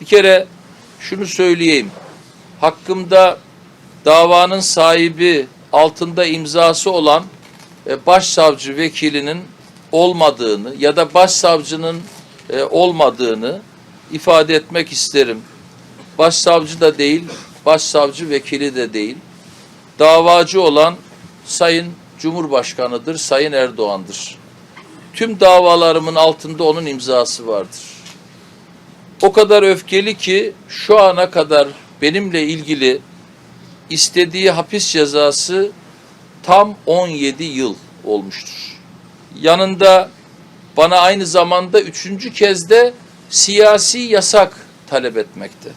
Bir kere şunu söyleyeyim. Hakkımda davanın sahibi altında imzası olan e, başsavcı vekilinin olmadığını ya da başsavcının e, olmadığını ifade etmek isterim. Başsavcı da değil, başsavcı vekili de değil. Davacı olan Sayın Cumhurbaşkanı'dır, Sayın Erdoğan'dır. Tüm davalarımın altında onun imzası vardır. O kadar öfkeli ki şu ana kadar benimle ilgili istediği hapis cezası tam 17 yıl olmuştur. Yanında bana aynı zamanda üçüncü kez de siyasi yasak talep etmekte.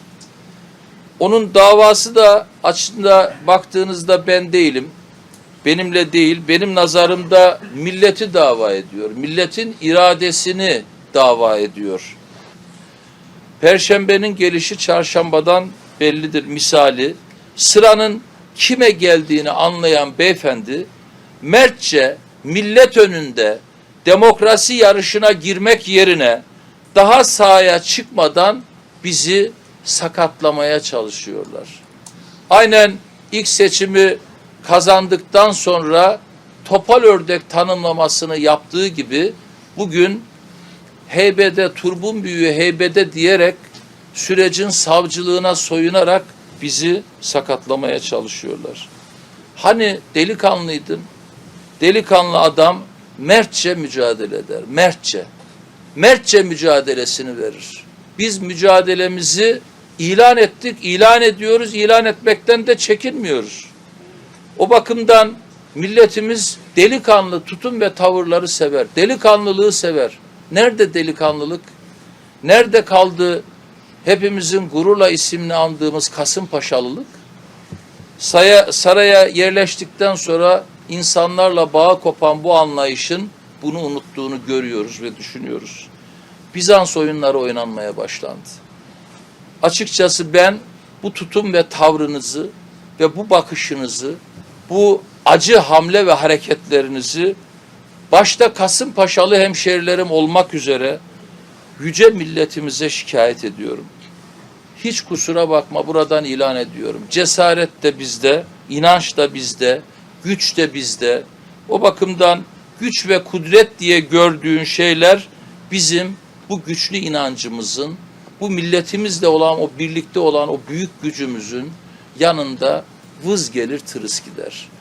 Onun davası da açısında baktığınızda ben değilim. Benimle değil, benim nazarımda milleti dava ediyor. Milletin iradesini dava ediyor. Perşembenin gelişi çarşambadan bellidir misali. Sıranın kime geldiğini anlayan beyefendi mertçe millet önünde demokrasi yarışına girmek yerine daha sahaya çıkmadan bizi sakatlamaya çalışıyorlar. Aynen ilk seçimi kazandıktan sonra topal ördek tanımlamasını yaptığı gibi bugün heybede, turbun büyüğü heybede diyerek sürecin savcılığına soyunarak bizi sakatlamaya çalışıyorlar. Hani delikanlıydın? Delikanlı adam mertçe mücadele eder. Mertçe. Mertçe mücadelesini verir. Biz mücadelemizi ilan ettik, ilan ediyoruz, ilan etmekten de çekinmiyoruz. O bakımdan milletimiz delikanlı tutum ve tavırları sever. Delikanlılığı sever. Nerede delikanlılık? Nerede kaldı hepimizin gururla isimli andığımız Kasımpaşalılık? Saya, saraya yerleştikten sonra insanlarla bağ kopan bu anlayışın bunu unuttuğunu görüyoruz ve düşünüyoruz. Bizans oyunları oynanmaya başlandı. Açıkçası ben bu tutum ve tavrınızı ve bu bakışınızı, bu acı hamle ve hareketlerinizi başta Kasımpaşalı hemşerilerim olmak üzere yüce milletimize şikayet ediyorum. Hiç kusura bakma buradan ilan ediyorum. Cesaret de bizde, inanç da bizde, güç de bizde. O bakımdan güç ve kudret diye gördüğün şeyler bizim bu güçlü inancımızın, bu milletimizle olan o birlikte olan o büyük gücümüzün yanında vız gelir tırıs gider.